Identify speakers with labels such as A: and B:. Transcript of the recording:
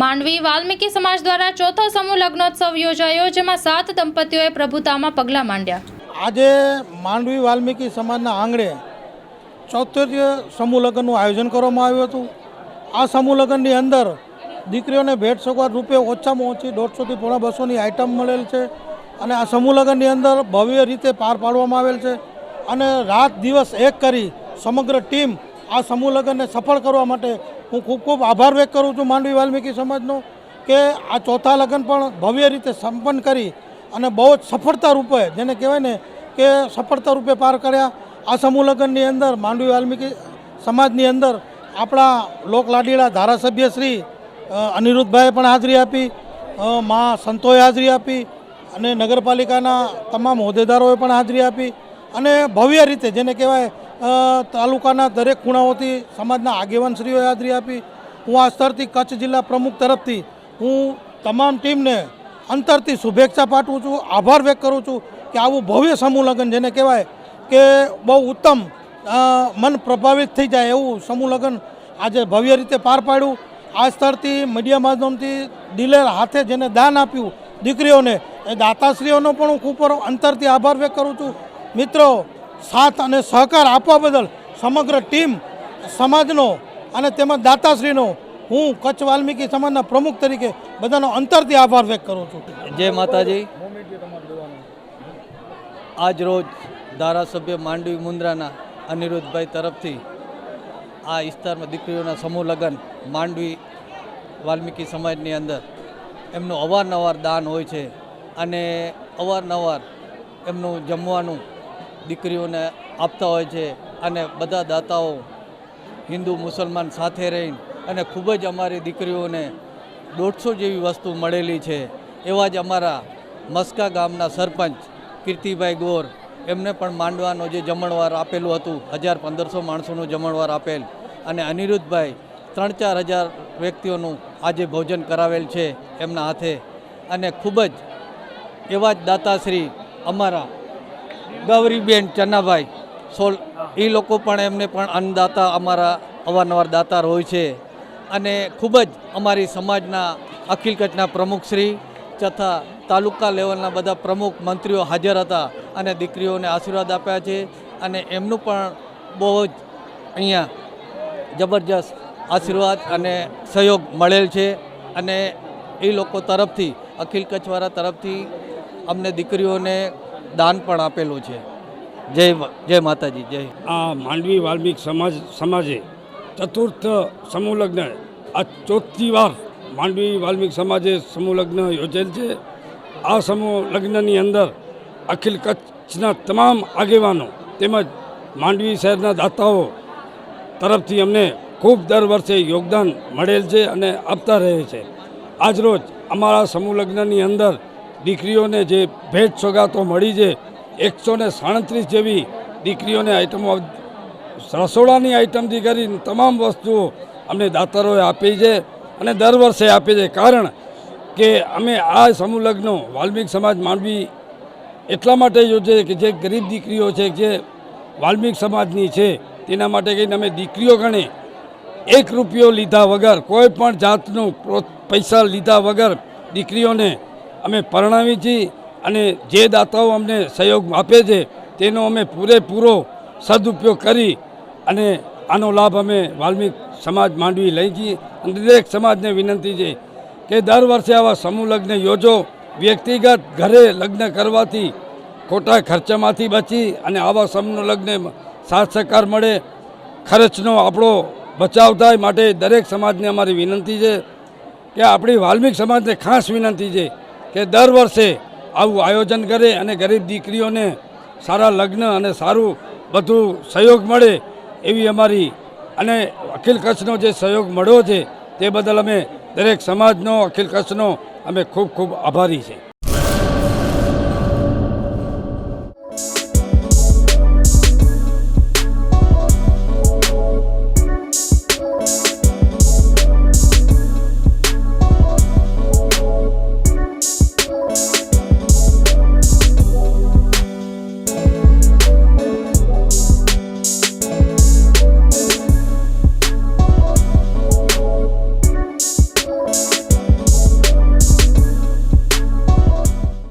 A: માંડવી વાલ્મીકી સમાજ દ્વારા ચોથો સમૂહ લગ્નોત્સવ યોજાયો, જેમાં સાત દંપતીઓએ પ્રભુતામાં પગલાં માંડ્યા.
B: આજે માંડવી વાલ્મીકી સમાજના આંગણે ચૌતરીય સમૂહ લગ્નનું આયોજન કરવામાં આવ્યું હતું. આ સમૂહ લગ્નની અંદર દીકરીઓને ભેટ સગવડ રૂપે ઓછામાં ઓછી દોઢસોથી પોણા બસોની આઇટમ મળેલ છે અને આ સમૂહ લગ્નની અંદર ભવ્ય રીતે પાર પાડવામાં આવેલ છે અને રાત દિવસ એક કરી સમગ્ર ટીમ આ સમૂહ લગ્નને સફળ કરવા માટે હું ખૂબ ખૂબ આભાર વ્યક્ત કરું છું માંડવી વાલ્મીકી સમાજનો કે આ ચોથા લગ્ન પણ ભવ્ય રીતે સંપન્ન કરી અને બહુ જ સફળતા રૂપે, જેને કહેવાય ને કે સફળતા રૂપે પાર કર્યા. આ સમૂહ લગ્નની અંદર માંડવી વાલ્મીકી સમાજની અંદર આપણા લોકલાડીલા ધારાસભ્ય શ્રી અનિરુદ્ધભાઈએ પણ હાજરી આપી મા સંતોએ હાજરી આપી અને નગરપાલિકાના તમામ હોદ્દેદારોએ પણ હાજરી આપી અને ભવ્ય રીતે, જેને કહેવાય તાલુકાના દરેક ખૂણાઓથી સમાજના આગેવાનશ્રીઓએ હાજરી આપી. હું આ સ્તરથી કચ્છ જિલ્લા પ્રમુખ તરફથી હું તમામ ટીમને અંતરથી શુભેચ્છા પાઠવું છું, આભાર વ્યક્ત કરું છું કે આવું ભવ્ય સમૂહ લગ્ન જેને કહેવાય કે બહુ ઉત્તમ મન પ્રભાવિત થઈ જાય એવું સમૂહ આજે ભવ્ય રીતે પાર પાડ્યું. આ સ્તરથી મીડિયા માધ્યમથી દિલેર હાથે જેને દાન આપ્યું દીકરીઓને, એ દાતાશ્રીઓનો પણ હું ખૂબ અંતરથી આભાર વ્યક્ત કરું છું. મિત્રો સાથ અને સહકાર આપવા બદલ સમગ્ર ટીમ, સમાજનો અને તેમજ દાતાશ્રીનો હું કચ્છ વાલ્મીકી સમાજના પ્રમુખ તરીકે બધાનો અંતરથી આભાર વ્યક્ત કરું છું.
C: જય માતાજી. આજ રોજ ધારાસભ્ય માંડવી મુન્દ્રાના અનિરુદ્ધભાઈ તરફથી આ વિસ્તારમાં દીકરીઓના સમૂહ લગ્ન માંડવી વાલ્મીકી સમાજની અંદર એમનું અવારનવાર દાન હોય છે અને અવારનવાર એમનું જમવાનું દીકરીઓને આપતા હોય છે અને બધા દાતાઓ હિન્દુ, મુસલમાન સાથે રહીને અને ખૂબ જ અમારી દીકરીઓને દોઢસો જેવી વસ્તુ મળેલી છે. એવા જ અમારા મસ્કા ગામના સરપંચ કીર્તિભાઈ ગોર એમને પણ માંડવાનો જે જમણવાર આપેલું હતું, હજાર પંદરસો માણસોનું જમણવાર આપેલ અને અનિરુદ્ધભાઈ ત્રણ ચાર હજાર વ્યક્તિઓનું આજે ભોજન કરાવેલ છે એમના હાથે. અને ખૂબ જ એવા જ દાતાશ્રી અમારા ગૌરીબેન ચન્નાભાઈ સોલ, એ લોકો પણ એમને પણ અન્નદાતા, અમારા અવારનવાર દાતાર હોય છે. અને ખૂબ જ અમારી સમાજના અખિલ કચ્છના પ્રમુખશ્રી તથા તાલુકા લેવલના બધા પ્રમુખ મંત્રીઓ હાજર હતા અને દીકરીઓને આશીર્વાદ આપ્યા છે. અને એમનું પણ બહુ જ અહીંયા જબરજસ્ત આશીર્વાદ અને સહયોગ મળેલ છે. અને એ લોકો તરફથી, અખિલ કચ્છવાળા તરફથી અમને દીકરીઓને દાન પણ આપેલું છે. જય જય માતાજી, જય.
D: આ માંડવી વાલ્મિક સમાજ, સમાજે ચતુર્થ સમૂહ લગ્ન આ ચોથી વાર માંડવી વાલ્મિક સમાજે સમૂહ લગ્ન યોજેલ છે. આ સમૂહ લગ્નની અંદર અખિલ કચ્છના તમામ આગેવાનો તેમજ માંડવી શહેરના દાતાઓ તરફથી અમને ખૂબ દર વર્ષે યોગદાન મળેલ છે અને આપતા રહે છે. આજરોજ અમારા સમૂહ લગ્નની અંદર દીકરીઓને જે ભેટ સોગાતો મળી છે, એકસો ને સાડત્રીસ જેવી દીકરીઓને આઈટમો રસોડાની આઈટમથી કરીને તમામ વસ્તુઓ અમને દાતારોએ આપી છે અને દર વર્ષે આપે છે. કારણ કે અમે આ સમૂહ વાલ્મિક સમાજ માંડવી એટલા માટે યોજે કે જે ગરીબ દીકરીઓ છે, જે વાલ્મિક સમાજની છે, તેના માટે કહીને અમે દીકરીઓ ગણે એક રૂપિયો લીધા વગર કોઈ પણ જાતનું પૈસા લીધા વગર દીકરીઓને અમે પરણાવી છીએ અને જે દાતાઓ અમને સહયોગ આપે છે તેનો અમે પૂરેપૂરો સદુપયોગ કરી અને આનો લાભ અમે વાલ્મીક સમાજ માંડવી લઈ છીએ. અને દરેક સમાજને વિનંતી છે કે દર વર્ષે આવા સમૂહ લગ્ન યોજો. વ્યક્તિગત ઘરે લગ્ન કરવાથી ખોટા ખર્ચામાંથી બચી અને આવા સમૂહ લગ્ન સાથ સહકાર મળે. ખર્ચનો આપણો બચાવ થાય માટે દરેક સમાજને અમારી વિનંતી છે. કે આપણી વાલ્મીક સમાજને ખાસ વિનંતી છે કે દર વર્ષે આવું આયોજન કરે અને ગરીબ દીકરીઓને સારા લગ્ન અને સારું બધું સહયોગ મળે એવી અમારી અને અખિલ કચ્છનો જે સહયોગ મળ્યો છે તે બદલ અમે દરેક સમાજનો અખિલ કચ્છનો અમે ખૂબ ખૂબ આભારી છે.